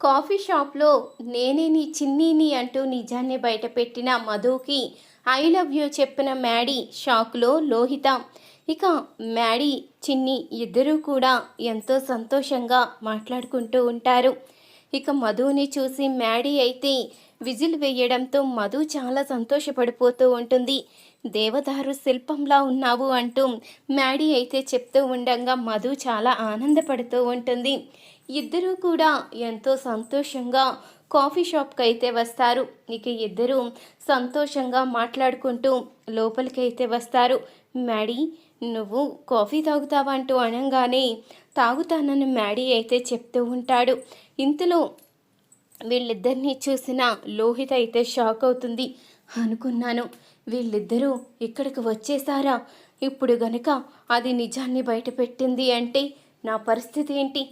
Coffee షాప్లో నేనే నీ చిన్నీని అంటూ నిజాన్ని బయటపెట్టిన మధుకి ఐ లవ్ యూ చెప్పిన మ్యాడీ షాక్లో లోహిత. ఇక మ్యాడీ చిన్ని ఇద్దరూ కూడా ఎంతో సంతోషంగా మాట్లాడుకుంటూ ఉంటారు. ఇక మధుని చూసి మ్యాడీ అయితే విజిల్ వేయడంతో మధు చాలా సంతోషపడిపోతూ ఉంటుంది. దేవదారు శిల్పంలా ఉన్నావు అంటూ మ్యాడీ అయితే చెప్తూ ఉండగా మధు చాలా ఆనందపడుతూ ఉంటుంది. ఇద్దరూ కూడా ఎంతో సంతోషంగా కాఫీ షాప్కి అయితే వస్తారు. ఇక ఇద్దరూ సంతోషంగా మాట్లాడుకుంటూ లోపలికి అయితే వస్తారు. మ్యాడీ నువ్వు కాఫీ తాగుతావా అంటూ అనగానే తాగుతానని మ్యాడీ అయితే చెప్తూ ఉంటాడు. ఇంతలో వీళ్ళిద్దరినీ చూసిన లోహిత అయితే షాక్ అవుతుంది. అనుకున్నాను. వీళ్ళిద్దరూ ఇక్కడికి వచ్చేసారా? ఇప్పుడు గనక అది నిజాన్ని బయటపెట్టింది అంటే నా పరిస్థితి ఏంటి?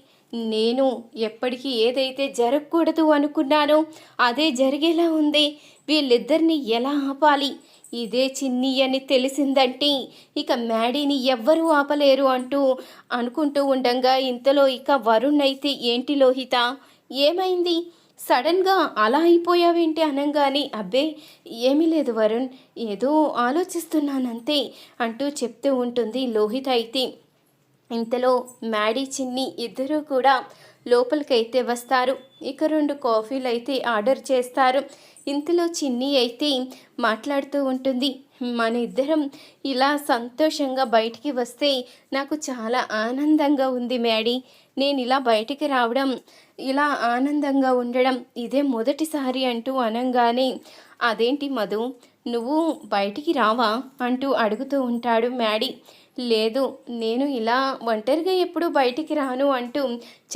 నేను ఎప్పటికీ ఏదైతే జరగకూడదు అనుకున్నానో అదే జరిగేలా ఉంది. వీళ్ళిద్దరిని ఎలా ఆపాలి? ఇదే చిన్ని అని తెలిసిందంటే ఇక మ్యాడీని ఎవ్వరూ ఆపలేరు అంటూ అనుకుంటూ ఉండగా ఇంతలో ఇక వరుణ్ అయితే ఏంటి లోహిత? ఏమైంది? సడన్గా అలా అయిపోయావేంటి అనగానే అబ్బే ఏమీ లేదు వరుణ్ ఏదో ఆలోచిస్తున్నానంతే అంటూ చెప్తూ ఉంటుంది లోహిత అయితే. ఇంతలో మ్యాడీ చిన్ని ఇద్దరూ కూడా లోపలికైతే వస్తారు. ఇక రెండు కాఫీలు అయితే ఆర్డర్ చేస్తారు. ఇంతలో చిన్ని అయితే మాట్లాడుతూ ఉంటుంది మన ఇద్దరం ఇలా సంతోషంగా బయటికి వస్తే నాకు చాలా ఆనందంగా ఉంది మ్యాడీ. నేను ఇలా బయటికి రావడం ఇలా ఆనందంగా ఉండడం ఇదే మొదటిసారి అంటూ అనగానే అదేంటి మధు? నువ్వు బయటికి రావా? అంటూ అడుగుతూ ఉంటాడు మ్యాడీ. లేదు నేను ఇలా ఒంటరిగా ఎప్పుడు బయటికి రాను అంటూ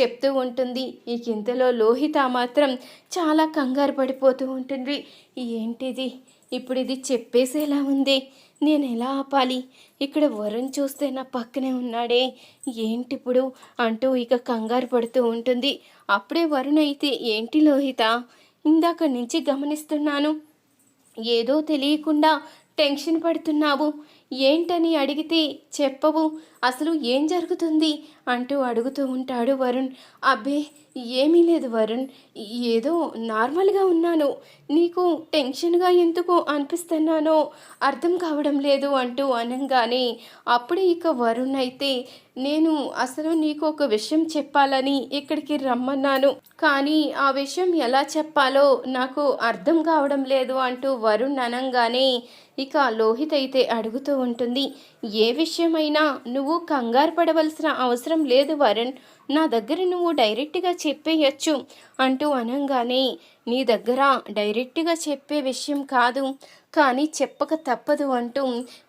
చెప్తూ ఉంటుంది. ఈ కింతలో లోహిత మాత్రం చాలా కంగారు పడిపోతూ ఉంటుంది. ఏంటిది? ఇప్పుడు ఇది చెప్పేసేలా ఉంది. నేను ఎలా ఆపాలి? ఇక్కడ వరుణ్ చూస్తే నా పక్కనే ఉన్నాడే. ఏంటిప్పుడు అంటూ ఇక కంగారు పడుతూ ఉంటుంది. అప్పుడే వరుణ్ అయితే ఏంటి లోహిత? ఇందాక నుంచి గమనిస్తున్నాను. ఏదో తెలియకుండా టెన్షన్ పడుతున్నావు. ఏంటని అడిగితే చెప్పవు. అసలు ఏం జరుగుతుంది? అంటూ అడుగుతూ ఉంటాడు వరుణ్. అబ్బే ఏమీ లేదు వరుణ్. ఏదో నార్మల్గా ఉన్నాను. నీకు టెన్షన్గా ఎందుకు అనిపిస్తున్నానో అర్థం కావడం లేదు అంటూ అనగానే అప్పుడే ఇక వరుణ్ అయితే నేను అసలు నీకు ఒక విషయం చెప్పాలని ఇక్కడికి రమ్మన్నాను. కానీ ఆ విషయం ఎలా చెప్పాలో నాకు అర్థం కావడం లేదు అంటూ వరుణ్ అనగానే ఇక లోహిత్ అయితే అడుగుతూ ఉంటుంది. ఏ విషయమైనా నువ్వు కంగారు పడవలసిన అవసరం లేదు వరుణ్. నా దగ్గర నువ్వు డైరెక్ట్గా చెప్పేయచ్చు అంటూ అనగానే నీ దగ్గర డైరెక్ట్గా చెప్పే విషయం కాదు కానీ చెప్పక తప్పదు అంటూ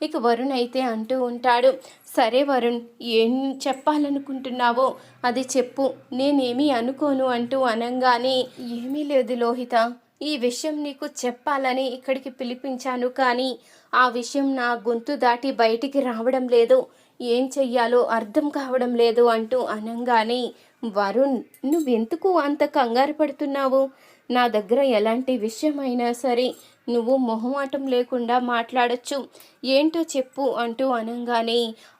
ఇక వరుణ్ అయితే అంటూ ఉంటాడు. సరే వరుణ్ ఏం చెప్పాలనుకుంటున్నావో అది చెప్పు నేనేమీ అనుకోను అంటూ అనగానే ఏమీ లేదు లోహిత. ఈ విషయం నీకు చెప్పాలని ఇక్కడికి పిలిపించాను కానీ ఆ విషయం నా గొంతు దాటి బయటికి రావడం లేదు. ఏం చెయ్యాలో అర్థం కావడం లేదు అంటూ అనంగానే వరుణ్ నువ్వెందుకు అంత కంగారు పడుతున్నావు? నా దగ్గర ఎలాంటి విషయమైనా సరే నువ్వు మొహమాటం లేకుండా మాట్లాడచ్చు. ఏంటో చెప్పు అంటూ అనగానే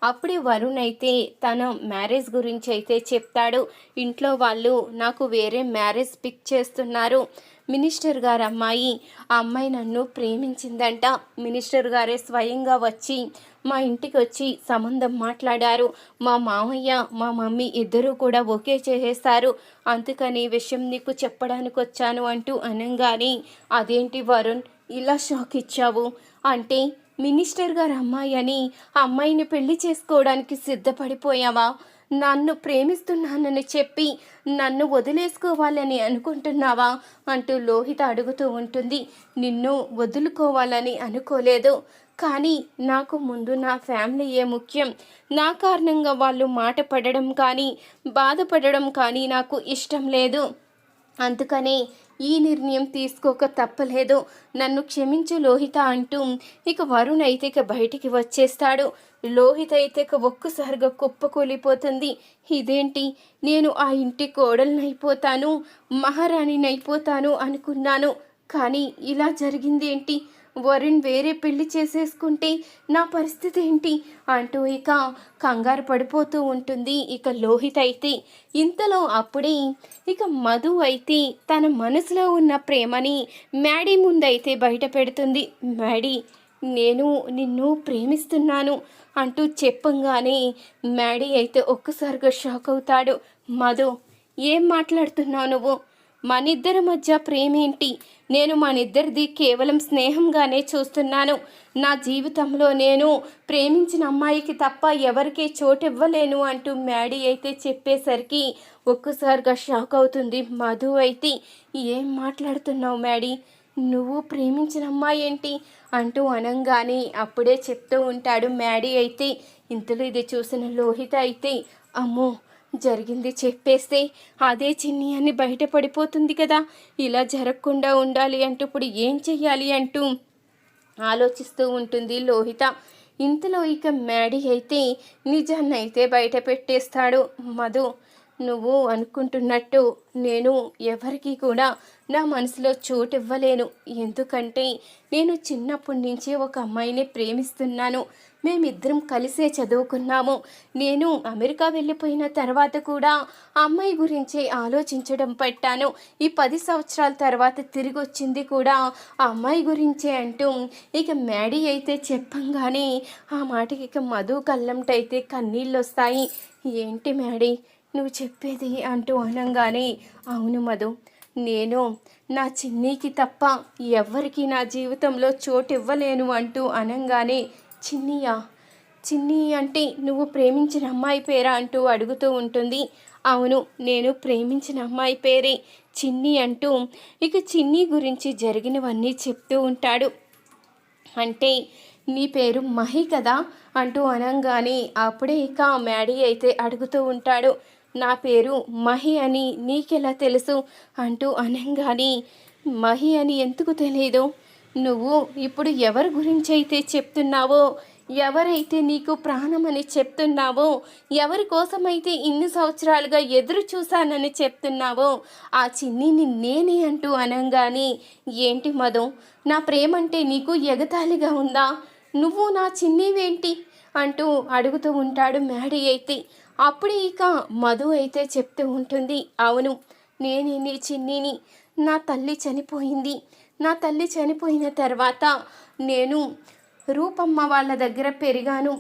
అప్పుడే వరుణ్ అయితే తన మ్యారేజ్ గురించి అయితే చెప్తాడు. ఇంట్లో వాళ్ళు నాకు వేరే మ్యారేజ్ పిక్ చేస్తున్నారు. మినిస్టర్ గారు అమ్మాయి ఆ అమ్మాయి నన్ను ప్రేమించిందంట. మినిస్టర్ గారే స్వయంగా వచ్చి మా ఇంటికి వచ్చి సంబంధం మాట్లాడారు. మా మామయ్య మా మమ్మీ ఇద్దరూ కూడా ఓకే చేసేస్తారు అందుకని విషయం నీకు చెప్పడానికి వచ్చాను అంటూ అనగానే అదేంటి వరుణ్ ఇలా షాక్ ఇచ్చావు? అంటే మినిస్టర్ గారు అమ్మాయి అని ఆ అమ్మాయిని పెళ్ళి చేసుకోవడానికి సిద్ధపడిపోయావా? నన్ను ప్రేమిస్తున్నానని చెప్పి నన్ను వదిలేసుకోవాలని అనుకుంటున్నావా అంటూ లోహిత అడుగుతూ ఉంటుంది. నిన్ను వదులుకోవాలని అనుకోలేదు. కానీ నాకు ముందు నా ఫ్యామిలీయే ముఖ్యం. నా కారణంగా వాళ్ళు మాట పడడం కానీ బాధపడడం కానీ నాకు ఇష్టం లేదు. అందుకనే ఈ నిర్ణయం తీసుకోక తప్పలేదు. నన్ను క్షమించు లోహిత అంటూ ఇక వరుణ్ అయితే ఇక బయటికి వచ్చేస్తాడు. లోహిత అయితే ఇక ఒక్కసారిగా కుప్పకూలిపోతుంది. ఇదేంటి? నేను ఆ ఇంటి కోడలనైపోతాను మహారాణినైపోతాను అనుకున్నాను. కానీ ఇలా జరిగింది ఏంటి వరుణ్ వేరే పెళ్ళి చేసేసుకుంటే నా పరిస్థితి ఏంటి అంటూ ఇక కంగారు పడిపోతూ ఉంటుంది ఇక లోహిత అయితే ఇంతలో అప్పుడే ఇక మధు అయితే తన మనసులో ఉన్న ప్రేమని మ్యాడీ ముందైతే బయట పెడుతుంది. మ్యాడీ నేను నిన్ను ప్రేమిస్తున్నాను అంటూ చెప్పంగానే మ్యాడీ అయితే ఒక్కసారిగా షాక్ అవుతాడు. మధు ఏం మాట్లాడుతున్నావు నువ్వు? మనిద్దరి మధ్య ప్రేమేంటి? నేను మనిద్దరిది కేవలం స్నేహంగానే చూస్తున్నాను. నా జీవితంలో నేను ప్రేమించిన అమ్మాయికి తప్ప ఎవరికీ చోటు ఇవ్వలేను అంటూ మ్యాడీ అయితే చెప్పేసరికి ఒక్కసారిగా షాక్ అవుతుంది మధు అయితే. ఏం మాట్లాడుతున్నావు మ్యాడీ? నువ్వు ప్రేమించిన అమ్మాయి ఏంటి? అంటూ అనంగానే అప్పుడే చెప్తూ ఉంటాడు మ్యాడీ అయితే. ఇంతలో ఇది చూసిన లోహిత అయితే అమ్మో జరిగింది చెప్పేస్తే అదే చిన్ని అని బయటపడిపోతుంది కదా. ఇలా జరగకుండా ఉండాలి అంటూ ఇప్పుడు ఏం చెయ్యాలి అంటూ ఆలోచిస్తూ ఉంటుంది లోహిత. ఇంతలో ఇక మ్యాడీ అయితే నిజాన్ని అయితే బయట పెట్టేస్తాడు. మధు నువ్వు అనుకుంటున్నట్టు నేను ఎవరికి కూడా నా మనసులో చోటు ఇవ్వలేను ఎందుకంటే నేను చిన్నప్పటి నుంచి ఒక అమ్మాయిని ప్రేమిస్తున్నాను. మేమిద్దరం కలిసే చదువుకున్నాము. నేను అమెరికా వెళ్ళిపోయిన తర్వాత కూడా ఆ అమ్మాయి గురించి ఆలోచించడం పెట్టాను. ఈ పది సంవత్సరాల తర్వాత తిరిగి వచ్చింది కూడా ఆ అమ్మాయి గురించే అంటూ ఇక మ్యాడీ అయితే చెప్పంగానే ఆ మాటకి ఇక మధు కళ్ళంటైతే కన్నీళ్ళు వస్తాయి ఏంటి మ్యాడీ? నువ్వు చెప్పేది అంటూ అనగానే అవును మధు నేను నా చిన్నీకి తప్ప ఎవ్వరికీ నా జీవితంలో చోటు ఇవ్వలేను అంటూ అనగానే చిన్నీయా చిన్ని అంటే నువ్వు ప్రేమించిన అమ్మాయి పేరా? అంటూ అడుగుతూ ఉంటుంది. అవును నేను ప్రేమించిన అమ్మాయి పేరే చిన్ని అంటూ ఇక చిన్ని గురించి జరిగినవన్నీ చెప్తూ ఉంటాడు. అంటే నీ పేరు మహి కదా? అంటూ అనగానే అప్పుడే ఇక మ్యాడీ అయితే అడుగుతూ ఉంటాడు. నా పేరు మహి అని నీకెలా తెలుసు? అంటూ అనంగాని మహి అని ఎందుకు తెలియదు నువ్వు ఇప్పుడు ఎవరి గురించి అయితే చెప్తున్నావో ఎవరైతే నీకు ప్రాణమని చెప్తున్నావో ఎవరి కోసమైతే ఇన్ని సంవత్సరాలుగా ఎదురు చూశానని చెప్తున్నావో ఆ చిన్నిని నేనే అంటూ అనంగానే ఏంటి మధు నా ప్రేమంటే నీకు ఎగతాళిగా ఉందా? నువ్వు నా చిన్నివేంటి? అంటూ అడుగుతూ ఉంటాడు మ్యాడీ అయితే. అప్పుడు ఇక మధు అయితే చెప్తూ ఉంటుంది అవును నేనే నీ చిన్నిని. నా తల్లి చనిపోయింది. నా తల్లి చనిపోయిన తర్వాత నేను రూపమ్మ వాళ్ళ దగ్గర పెరిగాను.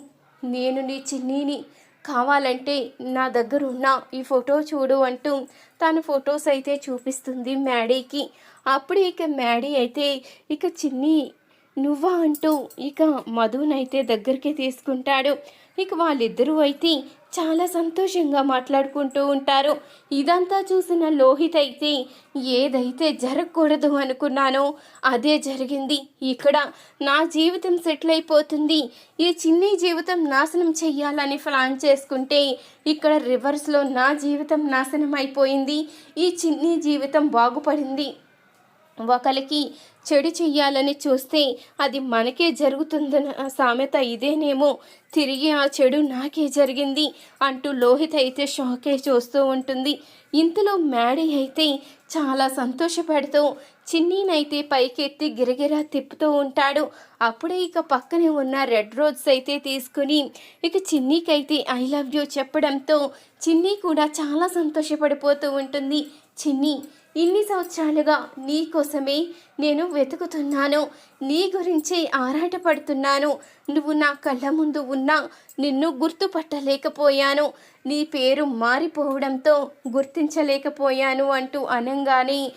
నేను నీ చిన్నీని. కావాలంటే నా దగ్గర ఉన్న ఈ ఫోటో చూడు అంటూ తన ఫొటోస్ అయితే చూపిస్తుంది మ్యాడీకి. అప్పుడు ఇక మ్యాడీ అయితే ఇక చిన్ని నువ్వా? అంటూ ఇక మధునైతే దగ్గరికి తీసుకుంటాడు. ఇక వాళ్ళిద్దరూ అయితే చాలా సంతోషంగా మాట్లాడుకుంటూ ఉంటారు. ఇదంతా చూసిన లోహిత్ అయితే ఏదైతే జరగకూడదు అనుకున్నానో అదే జరిగింది. ఇక్కడ నా జీవితం సెటిల్ అయిపోతుంది. ఈ చిన్ని జీవితం నాశనం చెయ్యాలని ప్లాన్ చేసుకుంటే ఇక్కడ రివర్స్లో నా జీవితం నాశనం అయిపోయింది. ఈ చిన్ని జీవితం బాగుపడింది. ఒకరికి చెడు చెయ్యాలని చూస్తే అది మనకే జరుగుతుందన్న సామెత ఇదేనేమో. తిరిగి ఆ చెడు నాకే జరిగింది అంటూ లోహిత అయితే షాకే చూస్తూ ఉంటుంది. ఇంతలో మ్యాడీ అయితే చాలా సంతోషపడుతూ చిన్నీనైతే పైకెత్తి గిరగిరా తిప్పుతూ ఉంటాడు. అప్పుడే ఇక పక్కనే ఉన్న రెడ్ రోజ్స్ అయితే తీసుకుని ఇక చిన్నీకైతే ఐ లవ్ యూ చెప్పడంతో చిన్నీ కూడా చాలా సంతోషపడిపోతూ ఉంటుంది. చిన్నీ ఇన్ని సంవత్సరాలుగా నీ కోసమే నేను వెతుకుతున్నాను. నీ గురించి ఆరాటపడుతున్నాను. నువ్వు నా కళ్ళ ముందు ఉన్నా నిన్ను గుర్తుపట్టలేకపోయాను. నీ పేరు మారిపోవడంతో గుర్తించలేకపోయాను అంటూ అనంగానే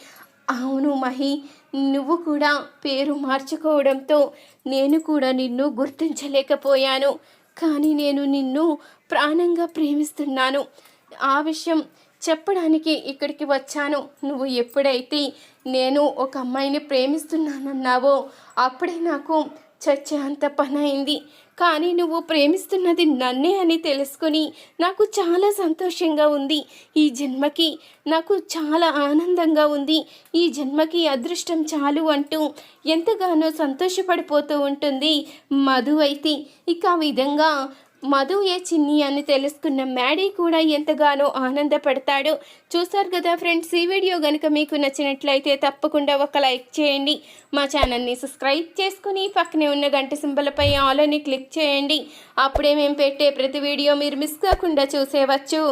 అవును మహి నువ్వు కూడా పేరు మార్చుకోవడంతో నేను కూడా నిన్ను గుర్తించలేకపోయాను. కానీ నేను నిన్ను ప్రాణంగా ప్రేమిస్తున్నాను. ఆ విషయం చెప్పడానికి ఇక్కడికి వచ్చాను. నువ్వు ఎప్పుడైతే నేను ఒక అమ్మాయిని ప్రేమిస్తున్నానన్నావో అప్పుడే నాకు చచ్చే అంత పని అయింది కానీ నువ్వు ప్రేమిస్తున్నది నన్నే అని తెలుసుకొని నాకు చాలా సంతోషంగా ఉంది. ఈ జన్మకి నాకు చాలా ఆనందంగా ఉంది. ఈ జన్మకి అదృష్టం చాలు అంటూ ఎంతగానో సంతోషపడిపోతూ ఉంటుంది మధు అయితే. ఇక ఆ విధంగా మధు ఏ చిన్ని అని తెలుసుకున్న మ్యాడీ కూడా ఎంతగానో ఆనందపడతాడు. చూసారు కదా ఫ్రెండ్స్ ఈ వీడియో కనుక మీకు నచ్చినట్లయితే తప్పకుండా ఒక లైక్ చేయండి. మా ఛానల్ని సబ్స్క్రైబ్ చేసుకుని పక్కనే ఉన్న గంట సింబలపై ఆల్ అని క్లిక్ చేయండి. అప్పుడే మేము పెట్టే ప్రతి వీడియో మీరు మిస్ కాకుండా చూసేవచ్చు.